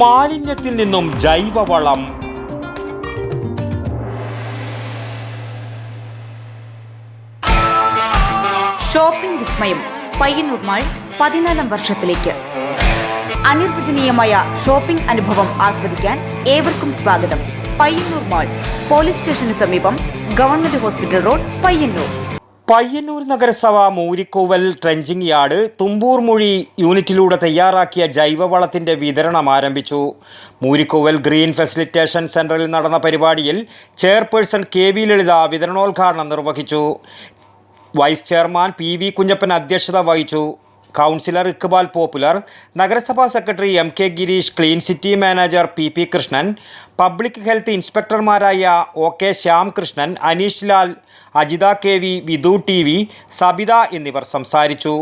മാലിന്യത്തിൽ നിന്നും ജൈവവളം. ഷോപ്പിംഗ് വിസ്മയം. പയ്യന്നൂർ മാൾ പതിനാലാം വർഷത്തിലേക്ക്. അനിർവചനീയമായ ഷോപ്പിംഗ് അനുഭവം ആസ്വദിക്കാൻ ഏവർക്കും സ്വാഗതം. പയ്യന്നൂർ മാൾ പോലീസ് സ്റ്റേഷന് സമീപം government hospital road Payyanur. Payyanur നഗരസഭ മൂരിക്കോവൽ ട്രെഞ്ചിങ് യാർഡ് തുമ്പൂർ മൊഴി യൂണിറ്റിലൂടെ തയ്യാറാക്കിയ ജൈവവളത്തിന്റെ വിതരണം ആരംഭിച്ചു. മൂരിക്കോവൽ ഗ്രീൻ ഫെസിലിറ്റേഷൻ സെന്ററിൽ നടന്ന പരിപാടിയിൽ ചെയർപേഴ്സൺ കെ വി ലളിത വിതരണോദ്ഘാടനം നിർവഹിച്ചു. Vice chairman P V Kunhappan അധ്യക്ഷത വഹിച്ചു. കൗൺസിലർ ഇക്ബാൽ പോപ്പുലർ നഗരസഭാ secretary M K Gireesh clean city manager P P Krishnan public health ഇൻസ്പെക്ടർമാരായ O K Shyamkrishnan Aneesh Lal Ajitha K V Vidhu T V Sabitha എന്നിവർ സംസാരിച്ചു.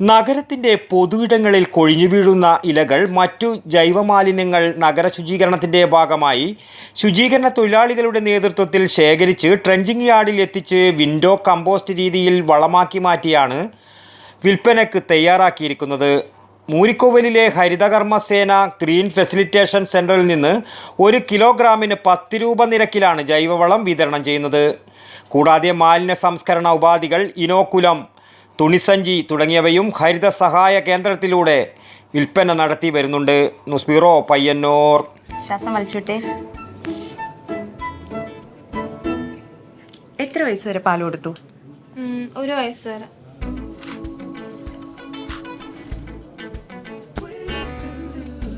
നഗരത്തിന്റെ പൊതുയിടങ്ങളിൽ കൊഴിഞ്ഞു വീഴുന്ന ഇലകൾ മറ്റു ജൈവമാലിന്യങ്ങൾ നഗര ശുചീകരണത്തിന്റെ ഭാഗമായി ശുചീകരണ തൊഴിലാളികളുടെ നേതൃത്വത്തിൽ ശേഖരിച്ച് ട്രെഞ്ചിങ് യാർഡിൽ എത്തിച്ച് വിൻഡോ കമ്പോസ്റ്റ് രീതിയിൽ വളമാക്കി മാറ്റിയാണ് വിൽപ്പനയ്ക്ക് തയ്യാറാക്കിയിരിക്കുന്നത് മൂരിക്കോവലിലെ ഹരിതകർമ്മസേന ഗ്രീൻ ഫെസിലിറ്റേഷൻ സെന്ററിൽ നിന്ന് ഒരു കിലോഗ്രാമിന് പത്ത് രൂപ നിരക്കിലാണ് ജൈവവളം വിതരണം ചെയ്യുന്നത്. കൂടാതെ മാലിന്യ സംസ്കരണ ഉപാധികൾ ഇനോക്കുലം തുണിസഞ്ചി തുടങ്ങിയവയും ഹരിത സഹായ കേന്ദ്രത്തിലൂടെ വിൽപ്പന നടത്തി വരുന്നുണ്ട്. News bureau Payyanur. ശ്വാസം വലിച്ചുവിട്ടെ. എത്ര വയസ്സ് വരെ പാൽ കൊടുത്തു? ഒരു വയസ്സ് വരെ.